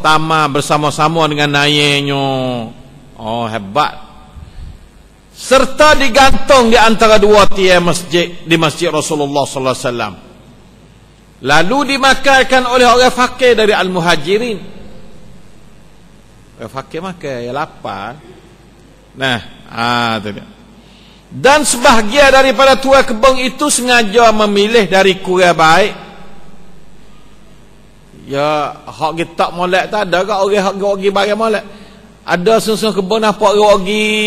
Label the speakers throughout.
Speaker 1: tamar bersama-sama dengan nayenya. Oh hebat. Serta digantung di antara dua tiang masjid di masjid Rasulullah sallallahu alaihi wasallam. Lalu dimakankan oleh orang fakir dari al-muhajirin. Orang fakir makan ya lapar. Nah, ah tu dia. Dan sebahagian daripada tua kebun itu sengaja memilih dari kurang baik. Ya, hak kita tak molek tak ada ke orang hak pergi bagi molek. Ada susun kebun orang pergi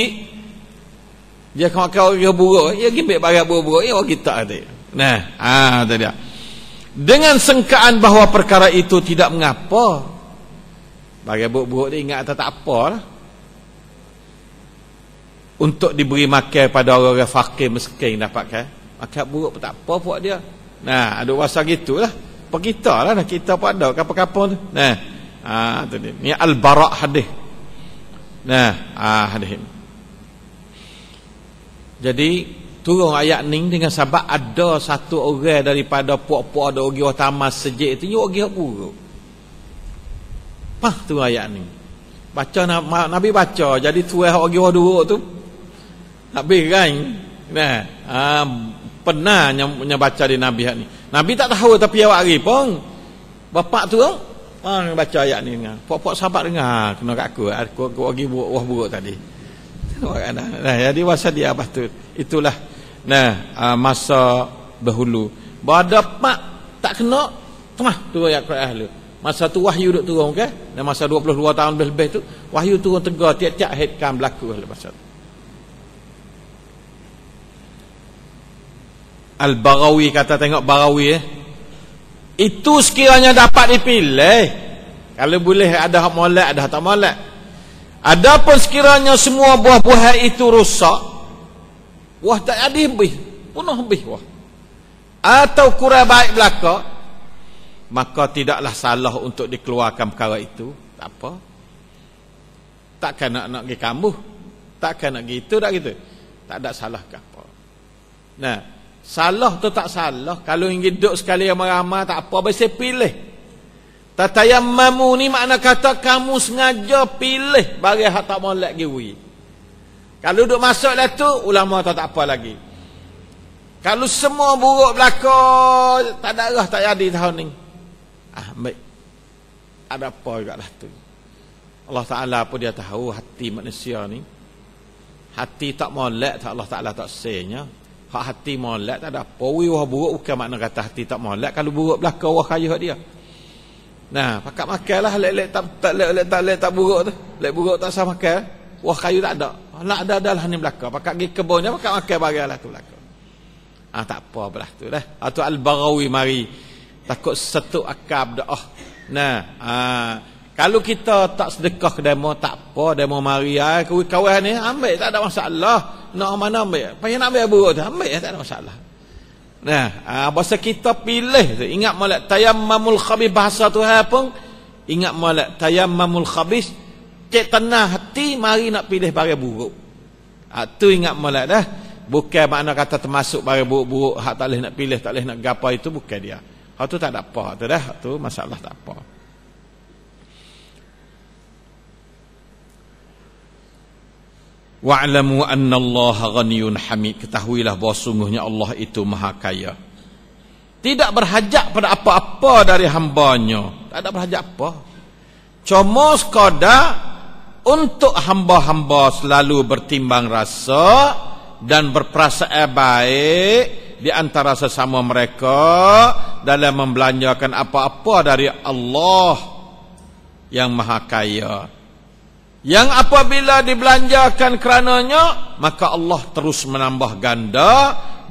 Speaker 1: dia kau kau orang buruk, ya pergi bagi buruk, ya orang kita ada. Nah, ah tu dia. Dengan sengkaan bahawa perkara itu tidak mengapa. Bagi buruk-buruk dia ingat tak, tak apa lah untuk diberi makan pada orang-orang fakir miskin dapat kan makan buruk pun tak apa buat dia nah ada rasa gitulah apa kita lah nah, kita pun ada kapal-kapal tu. Nah ha, tu dia. ni al-bara' hadis nah ha, hadis jadi turun ayat ni dengan sebab ada satu orang daripada puak-puak ada orang tamas sejik dia orang buruk. Pah tu ayat ni. Baca Nabi baca jadi tuai orang dua tu. Habis kan nah, ha, Pernah yang baca di Nabi ni. Nabi tak tahu tapi awak hari pun. Bapak tu ha, Baca ayat ni dengar? Pok-pok sahabat dengar. Kena kat aku Aku, aku pergi buat wah buruk tadi. Nah, Jadi masa dia apa tu Itulah. Nah ha, Masa Dahulu. Bada pak Tak kena Tengah tu ayat Quran ahli Masa tu wahyu duk turun ke Dan masa 22 tahun lebih-lebih tu Wahyu turun tegar Tiap-tiap headcam berlaku Masa tu Al-Barawi kata tengok Barawi eh. Itu sekiranya dapat dipilih. Kalau boleh ada hak molek, ada hak tak molek. Adapun sekiranya semua buah-buah itu rusak. Wah tak ada habis. Penuh habis wah. Atau kurang baik belaka. Maka tidaklah salah untuk dikeluarkan perkara itu. Tak apa. Takkan nak nak pergi kambuh. Takkan nak gitu tak gitu. Tak ada salah ke apa. Nah, Salah tu tak salah. Kalau ingin duduk sekali yang ramai tak apa. Biasa pilih. Tatayammamu ni makna kata kamu sengaja pilih bagi hak tak molek giwi. Kalau duduk masuk lah tu, ulama tak, tak apa lagi. Kalau semua buruk belaka, tak ada arah tak jadi tahun ni. Ah, baik. Ada apa juga lah tu. Allah Ta'ala pun dia tahu hati manusia ni. Hati tak molek, Allah Ta'ala tak senya. Hak hati molek tak ada apa. Wah buruk bukan makna kata hati tak molek. Kalau buruk belakang wah kaya dia. Nah, pakat makan lah. Lek-lek tak, tak, lek, lek, tak, lek, tak buruk tu. Lek buruk tak sah makan. Wah kayu tak ada. Nak ada adalah ni belakang. Pakat pergi kebunnya, pakat makan bagian lah tu belakang. Ah tak apa belah tu dah. Atau ah, Al-Barawi mari. Takut setuk akab dah. Oh. Nah, ah kalau kita tak sedekah ke demo tak apa demo mari ai kawan ni ambil tak ada masalah. Nak mana ambil? Payah nak ambil buruk tu ambil ya, tak ada masalah. Nah, ah bahasa kita pilih tu. Ingat molek tayammamul khabis bahasa tu pun ingat molek tayammamul khabis cek tenah hati mari nak pilih barang buruk. Ah tu ingat molek dah. Bukan makna kata termasuk barang buruk-buruk hak tak boleh nak pilih tak boleh nak gapai itu bukan dia. Hak tu tak ada apa tu dah. Hak tu masalah tak apa. Wa'lamu anna Allah ghaniyun hamid. Ketahuilah bahawa sungguhnya Allah itu maha kaya. Tidak berhajat pada apa-apa dari hambanya. Tak ada berhajat apa. Cuma sekadar untuk hamba-hamba selalu bertimbang rasa dan berperasaan baik di antara sesama mereka dalam membelanjakan apa-apa dari Allah yang maha kaya yang apabila dibelanjakan kerananya maka Allah terus menambah ganda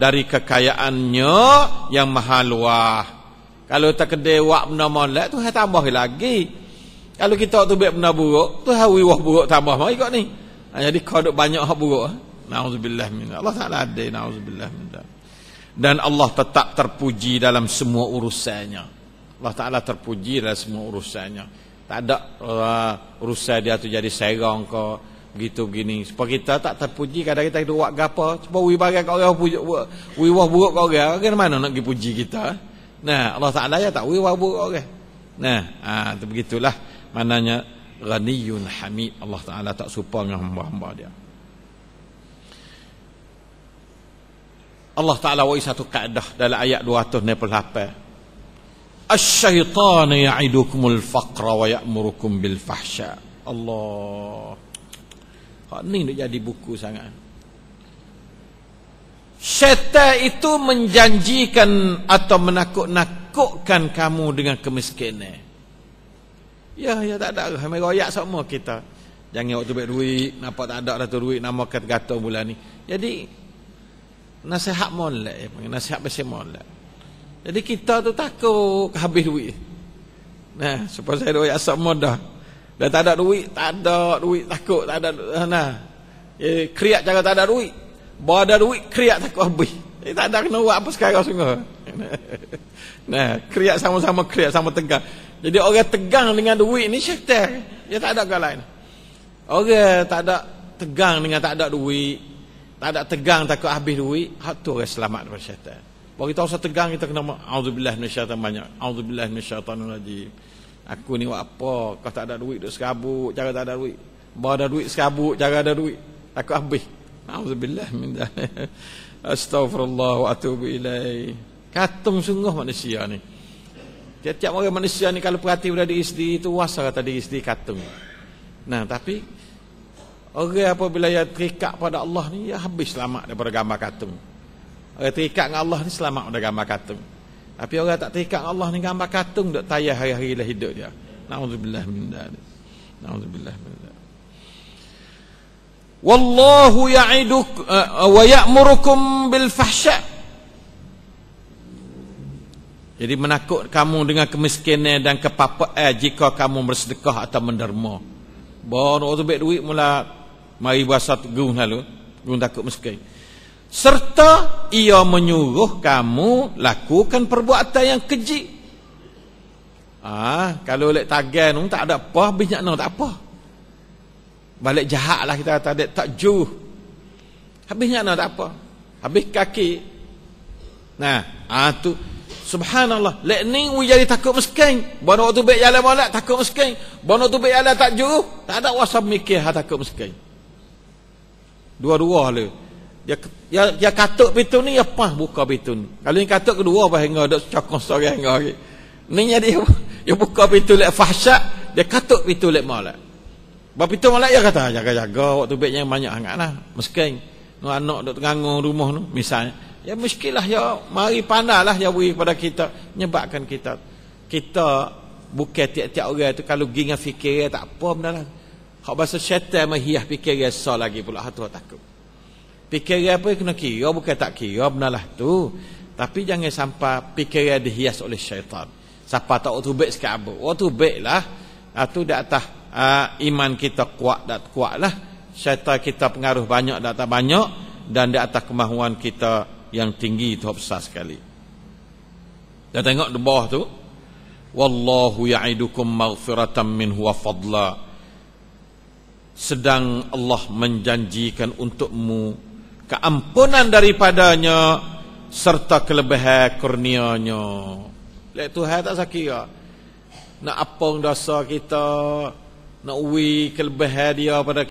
Speaker 1: dari kekayaannya yang maha luah kalau tak kedai wak benda molek tu hai tambah lagi. Kalau kita tu baik benda buruk tu hai wah buruk tambah. Mai ikut ni. Ha, jadi kau banyak hak buruk ha? naudzubillah min Allah. Taala ada naudzubillah min dan Allah tetap terpuji dalam semua urusannya. Allah taala terpuji dalam semua urusannya tak ada uh, urusan dia tu jadi serang ke begitu begini. Supaya kita tak terpuji kadang kita itu buat gapo. Cuba wi bagi kau orang puji wi wah buruk kau orang. Kan mana nak pergi kita nah Allah Taala ya tak? Wi wah buruk orang. Nah ah tu begitulah. Mananya ghaniyun hamid. Allah Taala tak serupa dengan hamba-hamba dia. Allah Taala wai satu kaedah dalam ayat 298. Asy-syaitanu ya'idukumul faqra wa ya'murukum bil fahsya. Allah. Hak ni nak jadi buku sangat. Syaitan itu menjanjikan atau menakut-nakutkan kamu dengan kemiskinan. Ya, ya tak ada. Kami royak semua kita. Jangan waktu baik duit, nampak tak ada tu duit, nama kata-kata bulan ni. Jadi, nasihat molek nasihat bersih molek. Jadi kita tu takut habis duit. Nah, supaya saya doa asap mudah. Dah tak ada duit, tak ada duit, takut tak ada. Nah. Eh, kriak cara tak ada duit. Bawa ada duit, kriak takut habis. Eh, tak ada kena buat apa sekarang sungguh. nah, kriak sama-sama kriak sama tegang. Jadi orang tegang dengan duit ni syaitan. Dia tak ada orang lain. Orang tak ada tegang dengan tak ada duit, tak ada tegang takut habis duit hak tu orang selamat daripada syaitan bahawa kita usah tegang kita kena auzubillah minasyaitan banyak. Auzubillah minasyaitanir rajim aku ni buat apa? Kau tak ada duit duk serabut. Cara tak ada duit. Bawa ada duit serabut. Cara ada duit. Takut habis. Auzubillah min Astaghfirullah wa atubu ilai katung sungguh manusia ni. Tiap-tiap orang manusia ni kalau perhati pada diri sendiri itu wasa kata diri sendiri katung. Nah tapi Orang apabila ia terikat pada Allah ni ia habis selamat daripada gambar katung. Orang terikat dengan Allah ni selamat daripada gambar katung. Tapi orang tak terikat dengan Allah ni gambar katung dok tayar hari-hari lah hidup dia. Nauzubillah min dzalik. Nauzubillah min dzalik. Wallahu ya'iduk uh, wa ya'murukum bil fahsya. Jadi menakut kamu dengan kemiskinan dan kepapaan eh, jika kamu bersedekah atau menderma. Baru baik duit mula Mari bahasa gung lalu Gung takut miskin Serta ia menyuruh kamu Lakukan perbuatan yang keji Ah, kalau lek tagan tu tak ada apa, habis nak tak apa. Balik jahat lah kita kata dek tak juh. Habis nak tak apa. Habis kaki. Nah, ah tu subhanallah. Lek ni we jadi takut miskin. Bono tu baik jalan molek takut miskin. Bono tu baik jalan tak juh, tak ada wasap mikir ha takut miskin. Dua-dua le. Dia dia, dia katuk pintu ni apa buka pintu ni. Kalau ni katuk kedua apa hingga ada cakong sore hingga hari. Ni jadi dia buka pintu lek fahsyat, dia katuk pintu lek malak. Ba pintu malak ya kata jaga-jaga waktu baiknya banyak sangatlah. Miskin. Nu anak dok tenganggung rumah tu misalnya. Ya muskilah ya mari pandailah ya beri kepada kita nyebabkan kita kita bukan tiap-tiap orang tu kalau ginga fikir tak apa benda lah. Hak bahasa syaitan mahiah fikir rasa lagi pula hatu takut. Fikir apa kena kira bukan tak kira benalah tu. Tapi jangan sampai fikir dihias oleh syaitan. Siapa tak waktu baik sekat apa? Waktu baik lah. Itu di atas uh, iman kita kuat dan kuat lah. Syaitan kita pengaruh banyak dan tak banyak. Dan di atas kemahuan kita yang tinggi itu besar sekali. Dah tengok di bawah tu. Wallahu ya'idukum maghfiratan minhu wa fadla sedang Allah menjanjikan untukmu keampunan daripadanya serta kelebihan kurnianya. Lek Tuhan tak sakira. Nak apa dosa kita, nak uwi kelebihan dia pada